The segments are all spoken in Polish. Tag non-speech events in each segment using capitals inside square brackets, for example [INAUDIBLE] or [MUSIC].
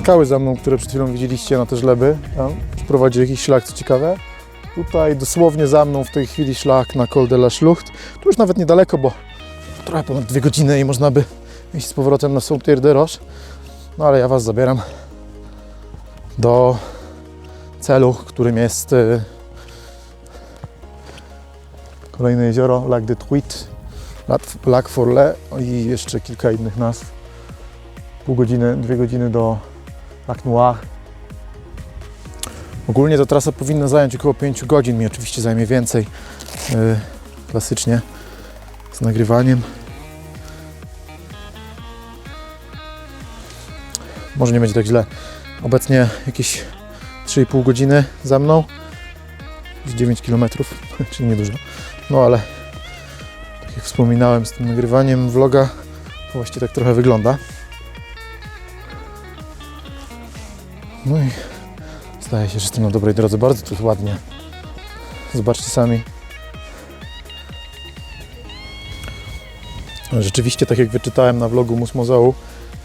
Skały za mną, które przed chwilą widzieliście, na te żleby, tam prowadzi jakiś szlak, co ciekawe. Tutaj dosłownie za mną w tej chwili szlak na Col de la Schlucht. Tu już nawet niedaleko, bo trochę ponad dwie godziny i można by iść z powrotem na Saint-Pierre de Roche. No ale ja Was zabieram do celu, którym jest y, kolejne jezioro Lac de Truite, Lac- Forlet i jeszcze kilka innych nazw. Pół godziny, dwie godziny do Lac Noir. Ogólnie ta trasa powinna zająć około 5 godzin, mi oczywiście zajmie więcej, y, klasycznie z nagrywaniem. Może nie będzie tak źle. Obecnie jakieś 3,5 godziny za mną. Z 9 km, czyli niedużo. No ale tak jak wspominałem z tym nagrywaniem vloga, właśnie tak trochę wygląda. No i zdaje się, że jestem na dobrej drodze. Bardzo tu ładnie. Zobaczcie sami. Rzeczywiście, tak jak wyczytałem na vlogu Musmozeu,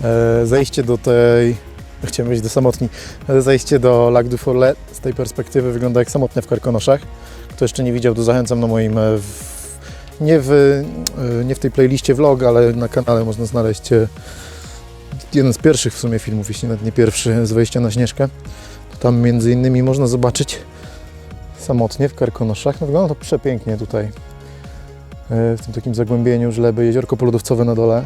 e, zejście do tej, chciałem powiedzieć do samotni, ale zejście do Lac du Forlet z tej perspektywy wygląda jak samotnia w Karkonoszach. Kto jeszcze nie widział, to zachęcam na moim, e, w, nie, w, e, nie w tej playliście vlog, ale na kanale można znaleźć e, jeden z pierwszych w sumie filmów, jeśli nawet nie pierwszy, z wejścia na Śnieżkę. To tam między innymi można zobaczyć samotnie w Karkonoszach. No wygląda to przepięknie tutaj. E, W tym takim zagłębieniu żleby, jeziorko polodowcowe na dole,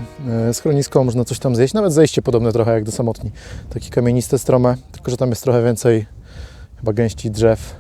e, schronisko, można coś tam zjeść, nawet zejście podobne trochę jak do samotni. Takie kamieniste, strome, tylko że tam jest trochę więcej chyba gęści drzew.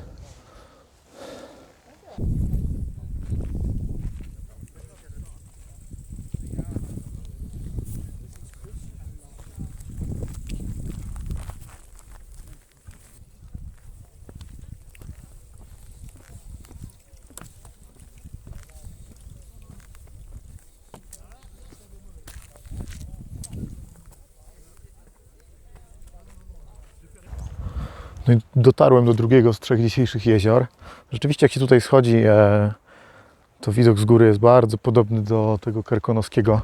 No i dotarłem do drugiego z trzech dzisiejszych jezior. Rzeczywiście jak się tutaj schodzi, e, to widok z góry jest bardzo podobny do tego karkonoskiego,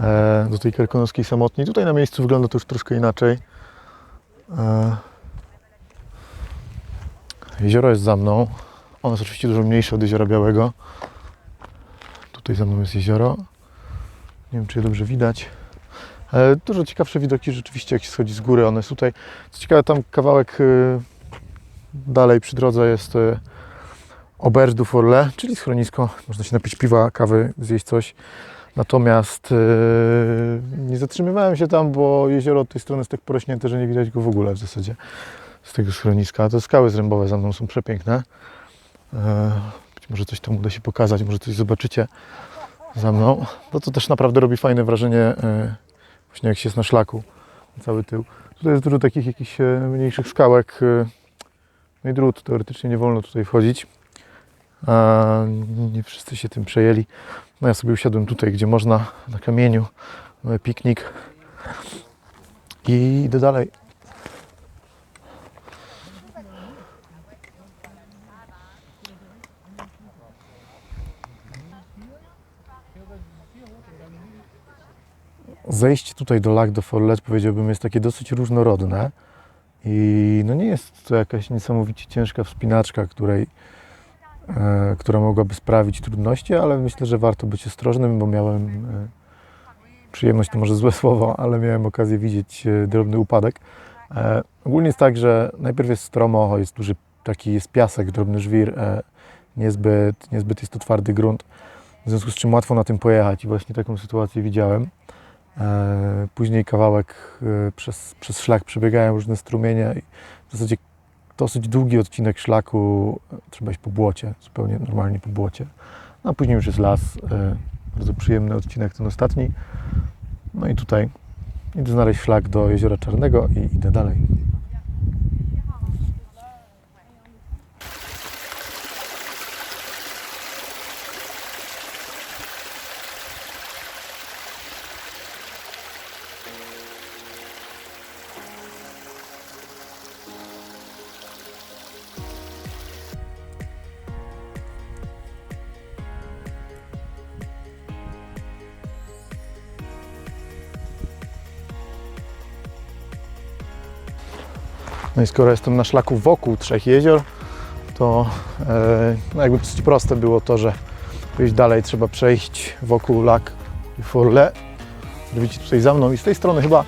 e, do tej karkonoskiej samotni. Tutaj na miejscu wygląda to już troszkę inaczej. E, jezioro jest za mną. Ono jest oczywiście dużo mniejsze od jeziora Białego. Tutaj za mną jest jezioro. Nie wiem, czy je dobrze widać. E, Dużo ciekawsze widoki rzeczywiście, jak się schodzi z góry. One jest tutaj. Co ciekawe, tam kawałek y, dalej przy drodze jest y, Auberge du czyli schronisko. Można się napić piwa, kawy, zjeść coś. Natomiast y, nie zatrzymywałem się tam, bo jezioro od tej strony jest tak porośnięte, że nie widać go w ogóle w zasadzie z tego schroniska. Te skały zrębowe za mną są przepiękne. E, Być może coś tam uda się pokazać, może coś zobaczycie za mną. No to też naprawdę robi fajne wrażenie, właśnie jak się jest na szlaku, cały tył. Tutaj jest dużo takich jakichś e, mniejszych skałek. e, No i drut, teoretycznie nie wolno tutaj wchodzić. A nie wszyscy się tym przejęli. No ja sobie usiadłem tutaj, gdzie można, na kamieniu, mamy piknik i idę dalej. Zejście tutaj do Lac de Forlet powiedziałbym jest takie dosyć różnorodne i no nie jest to jakaś niesamowicie ciężka wspinaczka, której, e, która mogłaby sprawić trudności, ale myślę, że warto być ostrożnym, bo miałem e, przyjemność, to może złe słowo, ale miałem okazję widzieć e, drobny upadek. E, ogólnie jest tak, że najpierw jest stromo, jest duży taki jest piasek, drobny żwir, e, niezbyt, niezbyt jest to twardy grunt, w związku z czym łatwo na tym pojechać i właśnie taką sytuację widziałem. E, Później kawałek e, przez, przez szlak przebiegają różne strumienie i w zasadzie dosyć długi odcinek szlaku e, trzeba iść po błocie, zupełnie normalnie po błocie. No, a później już jest las, bardzo przyjemny odcinek ten ostatni. No i tutaj idę znaleźć szlak do Jeziora Czarnego i idę dalej. No i skoro jestem na szlaku wokół trzech jezior, to e, no jakby dosyć proste było to, że iść dalej trzeba przejść wokół Lac du Forlet. Widzicie tutaj za mną i z tej strony chyba,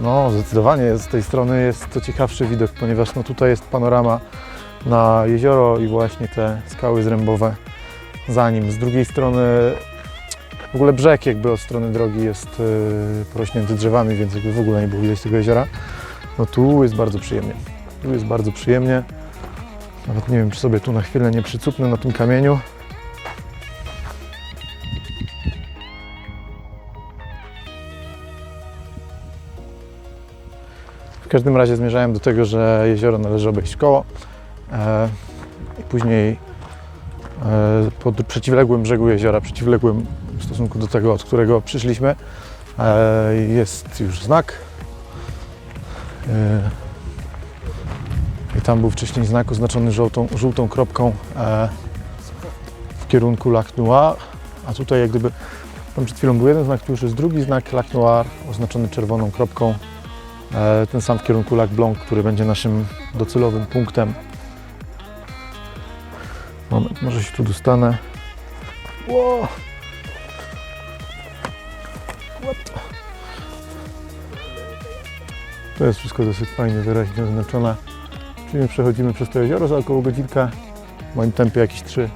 no zdecydowanie z tej strony jest to ciekawszy widok, ponieważ no tutaj jest panorama na jezioro i właśnie te skały zrębowe za nim. Z drugiej strony w ogóle brzeg jakby od strony drogi jest yy, porośnięty drzewami, więc jakby w ogóle nie było widać tego jeziora. No tu jest bardzo przyjemnie. Tu jest bardzo przyjemnie. Nawet nie wiem, czy sobie tu na chwilę nie przycupnę na tym kamieniu. W każdym razie zmierzałem do tego, że jezioro należy obejść koło e, i później e, po przeciwległym brzegu jeziora, przeciwległym w stosunku do tego, od którego przyszliśmy, e, jest już znak. E, I tam był wcześniej znak oznaczony żółtą, żółtą kropką e, w kierunku Lac Noir, a tutaj jak gdyby tam przed chwilą był jeden znak, tu już jest drugi znak Lac Noir oznaczony czerwoną kropką. E, ten sam w kierunku Lac Blanc, który będzie naszym docelowym punktem. Moment, może się tu dostanę. Ło! To jest wszystko dosyć fajnie, wyraźnie oznaczone. Czyli my przechodzimy przez to jezioro za około godzinkę. W moim tempie jakieś 3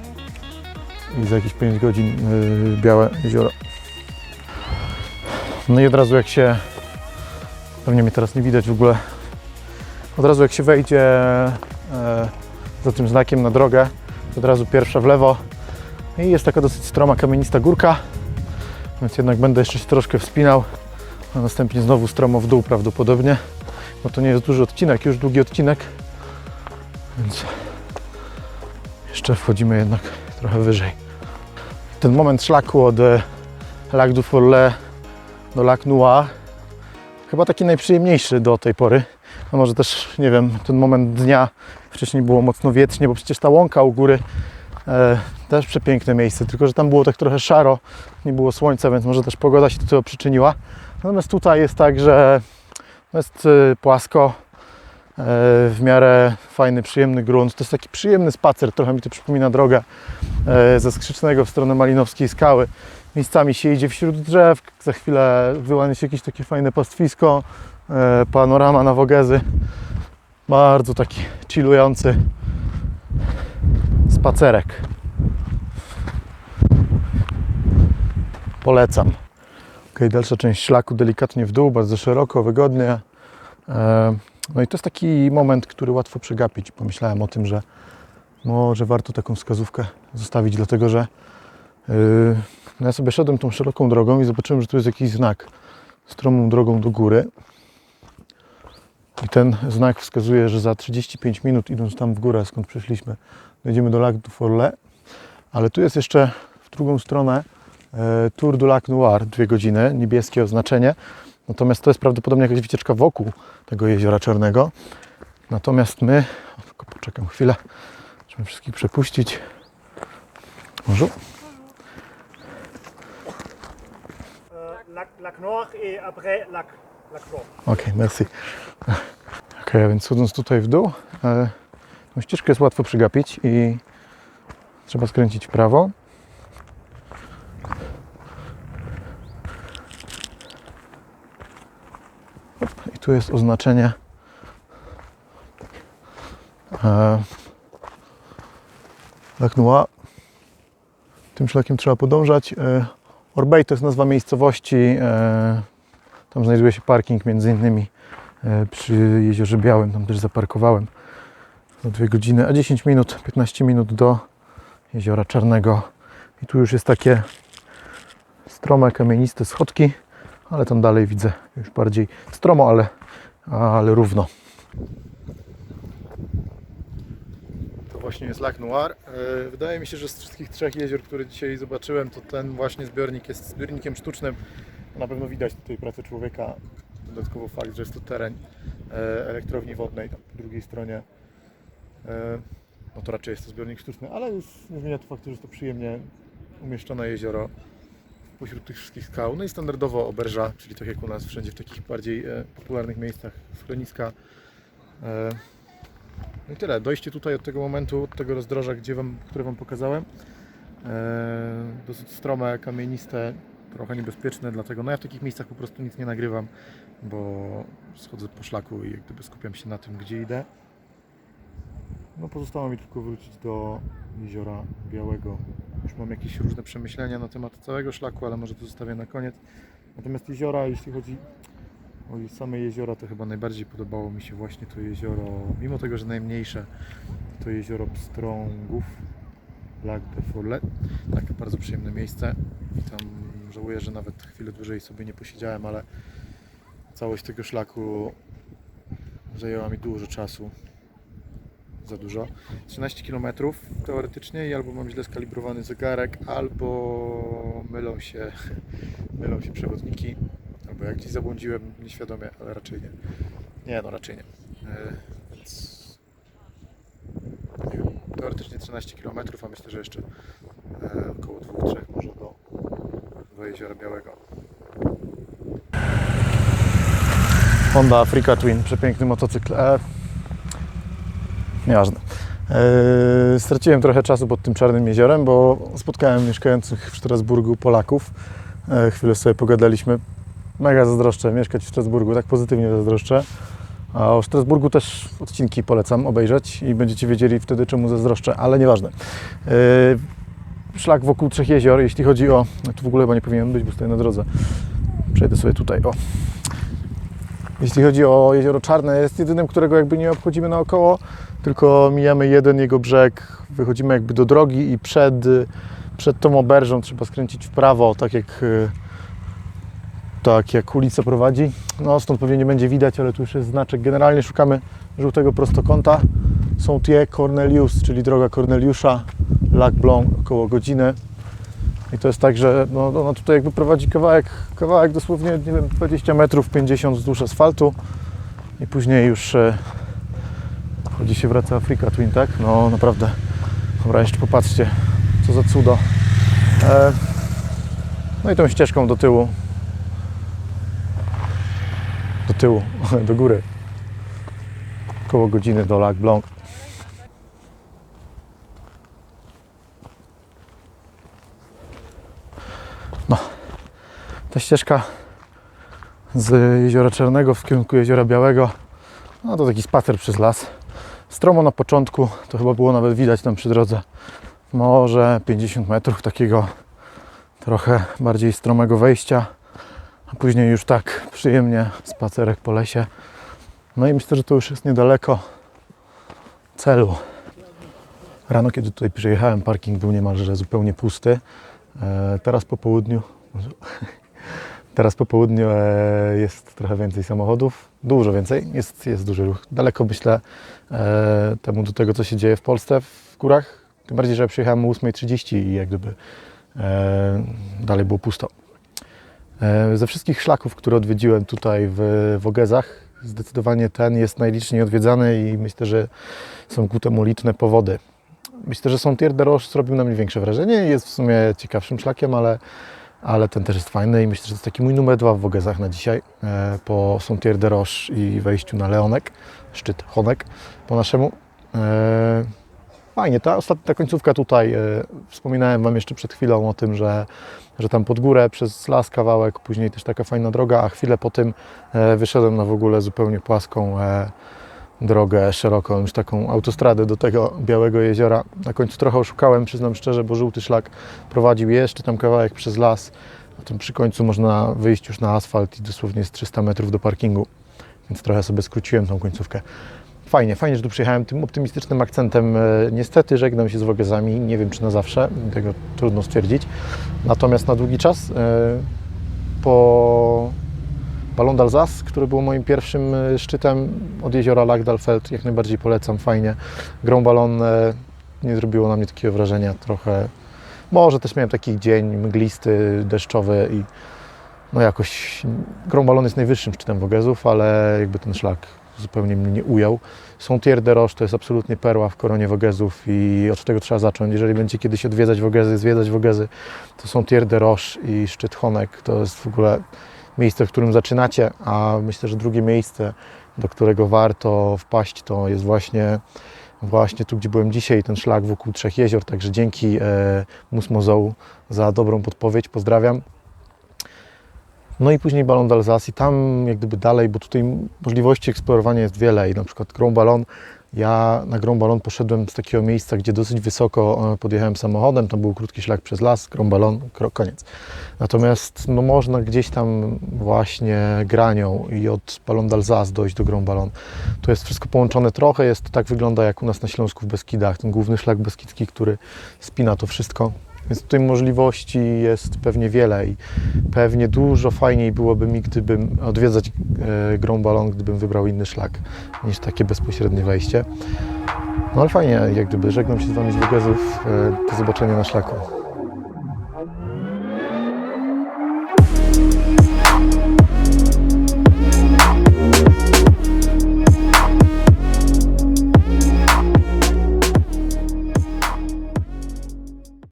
i za jakieś 5 godzin yy, białe jezioro. No i od razu jak się Pewnie mnie teraz nie widać w ogóle. Od razu jak się wejdzie e, za tym znakiem na drogę, od razu pierwsza w lewo i jest taka dosyć stroma kamienista górka, więc jednak będę jeszcze się troszkę wspinał, a następnie znowu stromo w dół prawdopodobnie, bo to nie jest duży odcinek, już długi odcinek, więc jeszcze wchodzimy jednak trochę wyżej. Ten moment szlaku od e, Lac du Forlet do Lac Noir chyba taki najprzyjemniejszy do tej pory. No może też, nie wiem, ten moment dnia, wcześniej było mocno wietrznie, bo przecież ta łąka u góry e, też przepiękne miejsce, tylko że tam było tak trochę szaro, nie było słońca, więc może też pogoda się do tego przyczyniła. Natomiast tutaj jest tak, że jest e, płasko, e, w miarę fajny, przyjemny grunt. To jest taki przyjemny spacer, trochę mi to przypomina drogę e, ze Skrzycznego w stronę Malinowskiej Skały. Miejscami się idzie wśród drzew, za chwilę wyłania się jakieś takie fajne pastwisko, panorama na Wogezy. Bardzo taki chillujący spacerek. Polecam. Dalsza część szlaku delikatnie w dół, bardzo szeroko, wygodnie. E, No i to jest taki moment, który łatwo przegapić. Pomyślałem o tym, że może warto taką wskazówkę zostawić, dlatego że yy, no ja sobie szedłem tą szeroką drogą i zobaczyłem, że tu jest jakiś znak stromą drogą do góry. I ten znak wskazuje, że za 35 minut, idąc tam w górę, skąd przyszliśmy, dojdziemy do Lac du Forlet. Ale tu jest jeszcze w drugą stronę Tour du Lac Noir, dwie godziny, niebieskie oznaczenie. Natomiast to jest prawdopodobnie jakaś wycieczka wokół tego jeziora Czarnego. Natomiast my, tylko poczekam chwilę, żeby wszystkich przepuścić. Bonjour. Lac, lac Noir après lac, lac Blanc. Okej, merci. Okej, a więc chodząc tutaj w dół, e, tą ścieżkę jest łatwo przegapić i trzeba skręcić w prawo. Hop, I tu jest oznaczenie e, Lac Noir. Tym szlakiem trzeba podążać. E, Orbej to jest nazwa miejscowości. E, tam znajduje się parking między innymi e, przy Jeziorze Białym. Tam też zaparkowałem za 2 godziny, a 10 minut, 15 minut do Jeziora Czarnego. I tu już jest takie strome, kamieniste schodki, ale tam dalej widzę już bardziej stromo, ale, ale równo. To właśnie jest Lac Noir. E, Wydaje mi się, że z wszystkich trzech jezior, które dzisiaj zobaczyłem, to ten właśnie zbiornik jest zbiornikiem sztucznym. Na pewno widać tutaj pracę człowieka. Dodatkowo fakt, że jest to teren e, elektrowni wodnej po drugiej stronie. E, No to raczej jest to zbiornik sztuczny, ale jest, nie zmienia to faktu, że to przyjemnie umieszczone jezioro pośród tych wszystkich skał. No i standardowo oberża, czyli tak jak u nas wszędzie w takich bardziej e, popularnych miejscach schroniska E, No i tyle. Dojście tutaj od tego momentu, od tego rozdroża, gdzie wam, które Wam pokazałem. E, Dosyć strome, kamieniste, trochę niebezpieczne, dlatego no ja w takich miejscach po prostu nic nie nagrywam, bo schodzę po szlaku i jak gdyby skupiam się na tym, gdzie idę. No pozostało mi tylko wrócić do Jeziora Białego. Już mam jakieś różne przemyślenia na temat całego szlaku, ale może to zostawię na koniec. Natomiast jeziora, jeśli chodzi o same jeziora, to chyba najbardziej podobało mi się właśnie to jezioro, mimo tego, że najmniejsze, to jezioro Pstrągów, Lac de Fourlet. Takie bardzo przyjemne miejsce i tam żałuję, że nawet chwilę dłużej sobie nie posiedziałem, ale całość tego szlaku zajęła mi dużo czasu. Za dużo. 13 km teoretycznie i albo mam źle skalibrowany zegarek, albo mylą się, [LAUGHS] mylą się przewodniki, albo jak gdzieś zabłądziłem nieświadomie, ale raczej nie. Nie, no raczej nie. E, Więc teoretycznie 13 km, a myślę, że jeszcze e, około 2-3 może do, do Jeziora Białego. Honda Africa Twin, przepiękny motocykl. E, nieważne. E, straciłem trochę czasu pod tym Czarnym Jeziorem, bo spotkałem mieszkających w Strasburgu Polaków. E, chwilę sobie pogadaliśmy. Mega zazdroszczę mieszkać w Strasburgu, tak pozytywnie zazdroszczę. A o Strasburgu też odcinki polecam obejrzeć i będziecie wiedzieli wtedy, czemu zazdroszczę, ale nieważne. E, szlak wokół Trzech Jezior, jeśli chodzi o... Tu w ogóle chyba nie powinien być, bo stoję na drodze. Przejdę sobie tutaj, o. Jeśli chodzi o Jezioro Czarne, jest jedynym, którego jakby nie obchodzimy naokoło, tylko mijamy jeden jego brzeg, wychodzimy jakby do drogi i przed, przed tą oberżą trzeba skręcić w prawo, tak jak, y, tak jak ulica prowadzi. No stąd pewnie nie będzie widać, ale tu już jest znaczek. Generalnie szukamy żółtego prostokąta. Są tie Cornelius, czyli droga Corneliusza, Lac Blanc, około godziny. I to jest tak, że no, ona tutaj jakby prowadzi kawałek, kawałek dosłownie, nie wiem, 20 metrów, 50 wzdłuż asfaltu i później już e, chodzi się wraca Afrika Twin, tak? No naprawdę. Dobra, jeszcze popatrzcie, co za cudo. E, no i tą ścieżką do tyłu. Do tyłu, [LAUGHS] do góry. Koło godziny do Lac Blanc. ta ścieżka z Jeziora Czarnego w kierunku Jeziora Białego. No to taki spacer przez las. Stromo na początku, to chyba było nawet widać tam przy drodze. Może 50 metrów takiego trochę bardziej stromego wejścia, a później już tak przyjemnie spacerek po lesie. No i myślę, że to już jest niedaleko celu. Rano, kiedy tutaj przyjechałem, parking był niemalże zupełnie pusty. E, Teraz po południu Teraz po południu e, jest trochę więcej samochodów, dużo więcej, jest, jest duży ruch. Daleko myślę e, temu do tego, co się dzieje w Polsce w górach. Tym bardziej, że przyjechałem o 8.30 i jak gdyby e, dalej było pusto. Ze wszystkich szlaków, które odwiedziłem tutaj w Wogezach, zdecydowanie ten jest najliczniej odwiedzany i myślę, że są ku temu liczne powody. Myślę, że Sątier de Roche zrobił na mnie większe wrażenie. Jest w sumie ciekawszym szlakiem, ale ale ten też jest fajny i myślę, że to jest taki mój numer dwa w Wogezach na dzisiaj, e, po Sątier de Roche i wejściu na Leonek, szczyt Honek po naszemu. E, Fajnie, ta ostatnia ta końcówka tutaj, e, wspominałem Wam jeszcze przed chwilą o tym, że, że tam pod górę przez las kawałek, później też taka fajna droga, a chwilę po tym wyszedłem na w ogóle zupełnie płaską drogę szeroką, już taką autostradę do tego Białego Jeziora. Na końcu trochę oszukałem, przyznam szczerze, bo żółty szlak prowadził jeszcze tam kawałek przez las, a tym przy końcu można wyjść już na asfalt i dosłownie jest 300 metrów do parkingu, więc trochę sobie skróciłem tą końcówkę. Fajnie, fajnie, że tu przyjechałem tym optymistycznym akcentem. E, Niestety żegnam się z Wogezami, nie wiem czy na zawsze, tego trudno stwierdzić. Natomiast na długi czas e, po Ballon d'Alsace, który był moim pierwszym e, szczytem od jeziora Lac d'Alfeld. Jak najbardziej polecam, fajnie. Grand Ballon e, nie zrobiło na mnie takiego wrażenia trochę. Może też miałem taki dzień mglisty, deszczowy i no jakoś Grand Ballon jest najwyższym szczytem Wogezów, ale jakby ten szlak zupełnie mnie nie ujął. Sątier de Roche to jest absolutnie perła w koronie Wogezów i od tego trzeba zacząć. Jeżeli będziecie kiedyś odwiedzać Wogezy, zwiedzać Wogezy, to Sątier de Roche i szczyt Honek to jest w ogóle miejsce, w którym zaczynacie, a myślę, że drugie miejsce do którego warto wpaść, to jest właśnie, właśnie tu, gdzie byłem dzisiaj, ten szlak wokół Trzech Jezior. Także dzięki e, Musmozou za dobrą podpowiedź. Pozdrawiam. No i później balon d'Alsace i tam jak gdyby dalej, bo tutaj możliwości eksplorowania jest wiele i na przykład Grand Ballon. Ja na Grand Ballon poszedłem z takiego miejsca, gdzie dosyć wysoko e, podjechałem samochodem, tam był krótki szlak przez las, Grand Ballon, kro- koniec. Natomiast no, można gdzieś tam właśnie granią i od Ballon d'Alsace dojść do Grand Ballon. To jest wszystko połączone trochę, jest tak wygląda jak u nas na Śląsku w Beskidach, ten główny szlak beskidzki, który spina to wszystko. Więc tutaj możliwości jest pewnie wiele i pewnie dużo fajniej byłoby mi, gdybym odwiedzać e, Grand Ballon, gdybym wybrał inny szlak niż takie bezpośrednie wejście. No ale fajnie, jak gdyby żegnam się z Wami z Wogezów. E, do zobaczenia na szlaku.